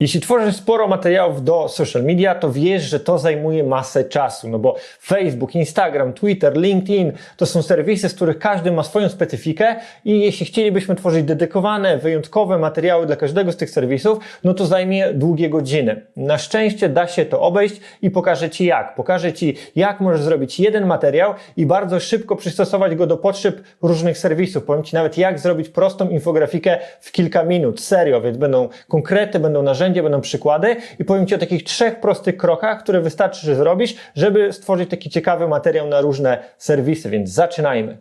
Jeśli tworzysz sporo materiałów do social media, to wiesz, że to zajmuje masę czasu, no bo Facebook, Instagram, Twitter, LinkedIn to są serwisy, z których każdy ma swoją specyfikę i jeśli chcielibyśmy tworzyć dedykowane, wyjątkowe materiały dla każdego z tych serwisów, no to zajmie długie godziny. Na szczęście da się to obejść i pokażę Ci jak. Pokażę Ci, jak możesz zrobić jeden materiał i bardzo szybko przystosować go do potrzeb różnych serwisów. Powiem Ci nawet, jak zrobić prostą infografikę w kilka minut. Serio, więc będą konkrety, będą narzędzia, będą przykłady i powiem Ci o takich trzech prostych krokach, które wystarczy, że zrobisz, żeby stworzyć taki ciekawy materiał na różne serwisy, więc zaczynajmy.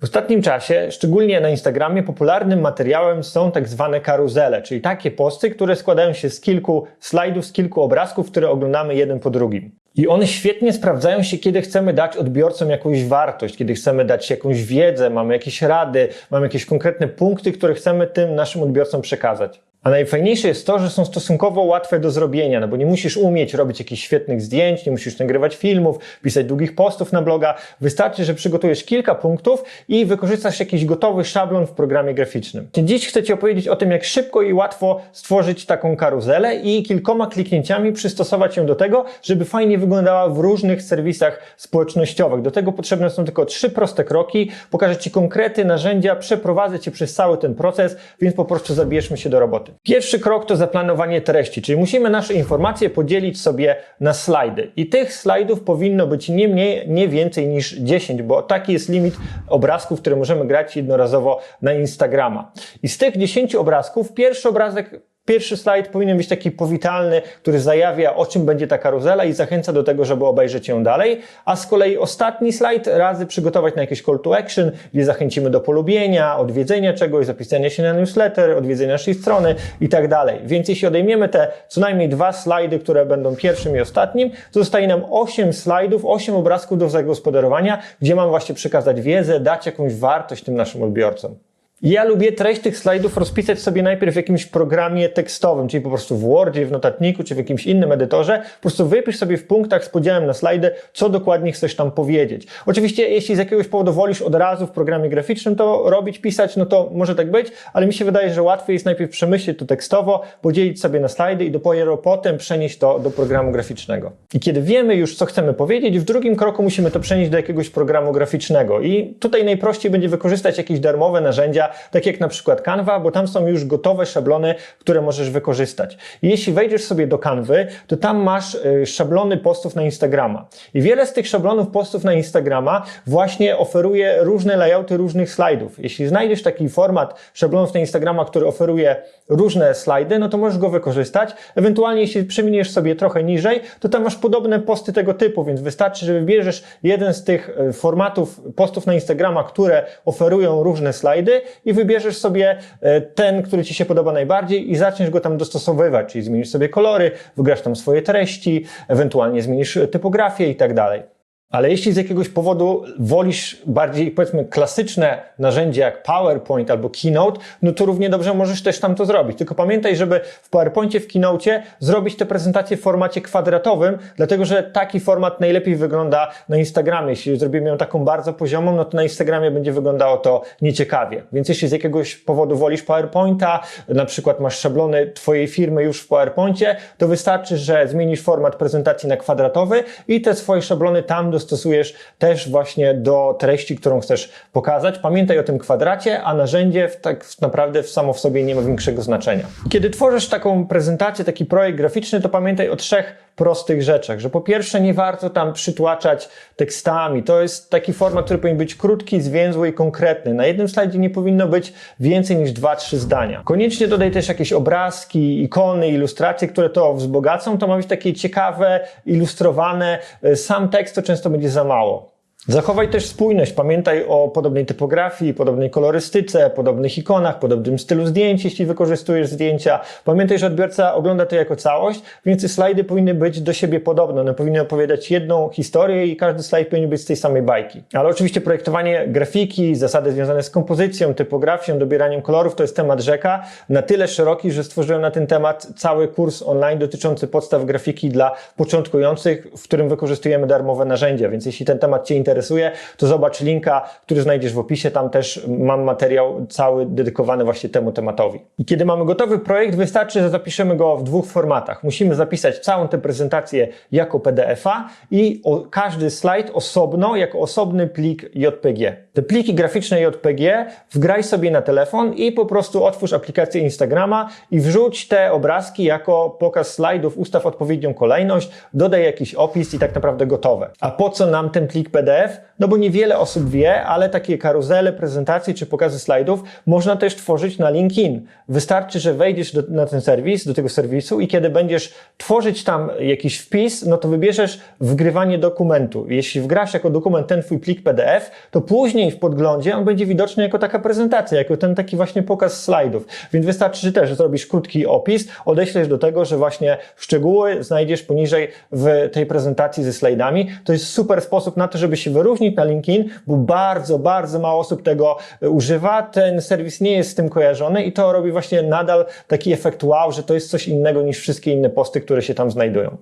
W ostatnim czasie, szczególnie na Instagramie, popularnym materiałem są tak zwane karuzele, czyli takie posty, które składają się z kilku slajdów, z kilku obrazków, które oglądamy jeden po drugim. I one świetnie sprawdzają się, kiedy chcemy dać odbiorcom jakąś wartość, kiedy chcemy dać jakąś wiedzę, mamy jakieś rady, mamy jakieś konkretne punkty, które chcemy tym naszym odbiorcom przekazać. A najfajniejsze jest to, że są stosunkowo łatwe do zrobienia, no bo nie musisz umieć robić jakichś świetnych zdjęć, nie musisz nagrywać filmów, pisać długich postów na bloga. Wystarczy, że przygotujesz kilka punktów i wykorzystasz jakiś gotowy szablon w programie graficznym. Dziś chcę Ci opowiedzieć o tym, jak szybko i łatwo stworzyć taką karuzelę i kilkoma kliknięciami przystosować ją do tego, żeby fajnie wyglądała w różnych serwisach społecznościowych. Do tego potrzebne są tylko trzy proste kroki. Pokażę Ci konkrety, narzędzia, przeprowadzę Cię przez cały ten proces, więc po prostu zabierzmy się do roboty. Pierwszy krok to zaplanowanie treści, czyli musimy nasze informacje podzielić sobie na slajdy. I tych slajdów powinno być nie mniej, nie więcej niż 10, bo taki jest limit obrazków, które możemy grać jednorazowo na Instagrama. I z tych 10 obrazków pierwszy obrazek Pierwszy slajd powinien być taki powitalny, który zajawia, o czym będzie ta karuzela i zachęca do tego, żeby obejrzeć ją dalej. A z kolei ostatni slajd razy przygotować na jakiś call to action, gdzie zachęcimy do polubienia, odwiedzenia czegoś, zapisania się na newsletter, odwiedzenia naszej strony i tak dalej. Więc jeśli odejmiemy te co najmniej dwa slajdy, które będą pierwszym i ostatnim, zostaje nam 8 slajdów, 8 obrazków do zagospodarowania, gdzie mam właśnie przekazać wiedzę, dać jakąś wartość tym naszym odbiorcom. Ja lubię treść tych slajdów rozpisać sobie najpierw w jakimś programie tekstowym, czyli po prostu w Wordzie, w notatniku, czy w jakimś innym edytorze. Po prostu wypisz sobie w punktach z podziałem na slajdy, co dokładnie chcesz tam powiedzieć. Oczywiście, jeśli z jakiegoś powodu wolisz od razu w programie graficznym to robić, pisać, no to może tak być, ale mi się wydaje, że łatwiej jest najpierw przemyśleć to tekstowo, podzielić sobie na slajdy i dopiero potem przenieść to do programu graficznego. I kiedy wiemy już, co chcemy powiedzieć, w drugim kroku musimy to przenieść do jakiegoś programu graficznego. I tutaj najprościej będzie wykorzystać jakieś darmowe narzędzia, tak jak na przykład Canva, bo tam są już gotowe szablony, które możesz wykorzystać. I jeśli wejdziesz sobie do Canvy, to tam masz y, szablony postów na Instagrama. I wiele z tych szablonów postów na Instagrama właśnie oferuje różne layouty różnych slajdów. Jeśli znajdziesz taki format szablonów na Instagrama, który oferuje różne slajdy, no to możesz go wykorzystać. Ewentualnie jeśli przeminiesz sobie trochę niżej, to tam masz podobne posty tego typu, więc wystarczy, że wybierzesz jeden z tych y, formatów postów na Instagrama, które oferują różne slajdy i wybierzesz sobie e, ten, który Ci się podoba najbardziej i zaczniesz go tam dostosowywać, czyli zmienisz sobie kolory, wygrasz tam swoje treści, ewentualnie zmienisz typografię i tak dalej. Ale jeśli z jakiegoś powodu wolisz bardziej, powiedzmy, klasyczne narzędzie jak PowerPoint albo Keynote, no to równie dobrze możesz też tam to zrobić. Tylko pamiętaj, żeby w PowerPoincie, w Keynote zrobić tę prezentację w formacie kwadratowym, dlatego że taki format najlepiej wygląda na Instagramie. Jeśli zrobimy ją taką bardzo poziomą, no to na Instagramie będzie wyglądało to nieciekawie. Więc jeśli z jakiegoś powodu wolisz PowerPointa, na przykład masz szablony Twojej firmy już w PowerPoincie, to wystarczy, że zmienisz format prezentacji na kwadratowy i te swoje szablony tam do dostosujesz też właśnie do treści, którą chcesz pokazać. Pamiętaj o tym kwadracie, a narzędzie w tak naprawdę samo w sobie nie ma większego znaczenia. Kiedy tworzysz taką prezentację, taki projekt graficzny, to pamiętaj o trzech prostych rzeczach, że po pierwsze nie warto tam przytłaczać tekstami. To jest taki format, który powinien być krótki, zwięzły i konkretny. Na jednym slajdzie nie powinno być więcej niż dwa, trzy zdania. Koniecznie dodaj też jakieś obrazki, ikony, ilustracje, które to wzbogacą. To ma być takie ciekawe, ilustrowane. Sam tekst to często będzie za mało. Zachowaj też spójność. Pamiętaj o podobnej typografii, podobnej kolorystyce, podobnych ikonach, podobnym stylu zdjęć, jeśli wykorzystujesz zdjęcia. Pamiętaj, że odbiorca ogląda to jako całość, więc slajdy powinny być do siebie podobne. One powinny opowiadać jedną historię i każdy slajd powinien być z tej samej bajki. Ale oczywiście projektowanie grafiki, zasady związane z kompozycją, typografią, dobieraniem kolorów to jest temat rzeka. Na tyle szeroki, że stworzyłem na ten temat cały kurs online dotyczący podstaw grafiki dla początkujących, w którym wykorzystujemy darmowe narzędzia. Więc jeśli ten temat Cię interesuje, interesuje, to zobacz linka, który znajdziesz w opisie. Tam też mam materiał cały dedykowany właśnie temu tematowi. I kiedy mamy gotowy projekt, wystarczy, że zapiszemy go w dwóch formatach. Musimy zapisać całą tę prezentację jako PDF-a i każdy slajd osobno, jako osobny plik JPG. Te pliki graficzne JPG wgraj sobie na telefon i po prostu otwórz aplikację Instagrama i wrzuć te obrazki jako pokaz slajdów, ustaw odpowiednią kolejność, dodaj jakiś opis i tak naprawdę gotowe. A po co nam ten plik PDF? No bo niewiele osób wie, ale takie karuzele, prezentacje czy pokazy slajdów można też tworzyć na LinkedIn. Wystarczy, że wejdziesz do, na ten serwis, do tego serwisu i kiedy będziesz tworzyć tam jakiś wpis, no to wybierzesz wgrywanie dokumentu. Jeśli wgrasz jako dokument ten twój plik PDF, to później w podglądzie on będzie widoczny jako taka prezentacja, jako ten taki właśnie pokaz slajdów. Więc wystarczy, że też zrobisz krótki opis, odeślesz do tego, że właśnie szczegóły znajdziesz poniżej w tej prezentacji ze slajdami. To jest super sposób na to, żeby się wyróżnić na LinkedIn, bo bardzo, bardzo mało osób tego używa. Ten serwis nie jest z tym kojarzony i to robi właśnie nadal taki efekt wow, że to jest coś innego niż wszystkie inne posty, które się tam znajdują.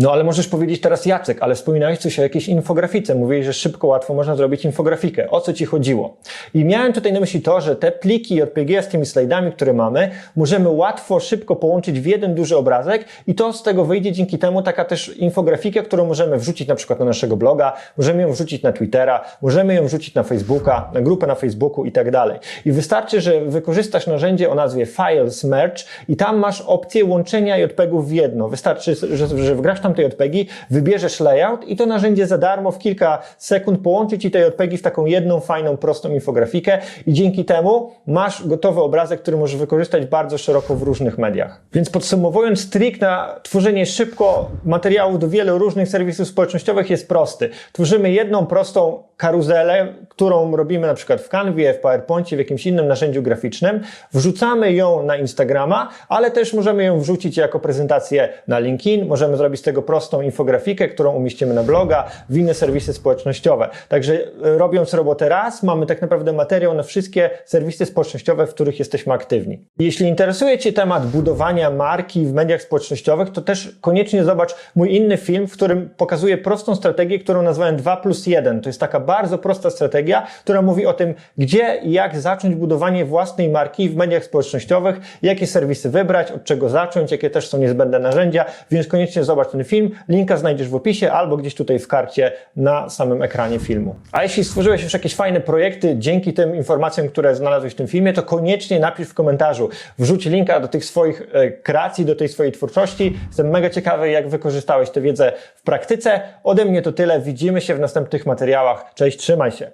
No ale możesz powiedzieć teraz Jacek, ale wspominałeś coś o jakiejś infografice. Mówiłeś, że szybko, łatwo można zrobić infografikę. O co Ci chodziło? I miałem tutaj na myśli to, że te pliki JPG z tymi slajdami, które mamy, możemy łatwo, szybko połączyć w jeden duży obrazek i to z tego wyjdzie dzięki temu taka też infografika, którą możemy wrzucić na przykład na naszego bloga, możemy ją wrzucić na Twittera, możemy ją wrzucić na Facebooka, na grupę na Facebooku i tak dalej. I wystarczy, że wykorzystasz narzędzie o nazwie Files Merge i tam masz opcję łączenia JPEGów w jedno. Wystarczy, że, że wgrasz tam te JPEGi, wybierzesz layout i to narzędzie za darmo w kilka sekund połączy Ci te JPEGi w taką jedną, fajną, prostą infografikę i dzięki temu masz gotowy obrazek, który możesz wykorzystać bardzo szeroko w różnych mediach. Więc podsumowując, trik na tworzenie szybko materiałów do wielu różnych serwisów społecznościowych jest prosty. Tworzymy jedną prostą karuzelę, którą robimy na przykład w Canvie, w PowerPoincie, w jakimś innym narzędziu graficznym. Wrzucamy ją na Instagrama, ale też możemy ją wrzucić jako prezentację na LinkedIn. Możemy zrobić z tego prostą infografikę, którą umieścimy na bloga, w inne serwisy społecznościowe. Także e, robiąc robotę raz, mamy tak naprawdę materiał na wszystkie serwisy społecznościowe, w których jesteśmy aktywni. Jeśli interesuje Cię temat budowania marki w mediach społecznościowych, to też koniecznie zobacz mój inny film, w którym pokazuję prostą strategię, którą nazwałem 2 plus 1. To jest taka bardzo prosta strategia, która mówi o tym, gdzie i jak zacząć budowanie własnej marki w mediach społecznościowych, jakie serwisy wybrać, od czego zacząć, jakie też są niezbędne narzędzia, więc koniecznie zobacz ten film. Linka znajdziesz w opisie albo gdzieś tutaj w karcie na samym ekranie filmu. A jeśli stworzyłeś już jakieś fajne projekty dzięki tym informacjom, które znalazłeś w tym filmie, to koniecznie napisz w komentarzu, wrzuć linka do tych swoich e, kreacji, do tej swojej twórczości. Jestem mega ciekawy, jak wykorzystałeś tę wiedzę w praktyce. Ode mnie to tyle. Widzimy się w następnych materiałach. Cześć, trzymaj się.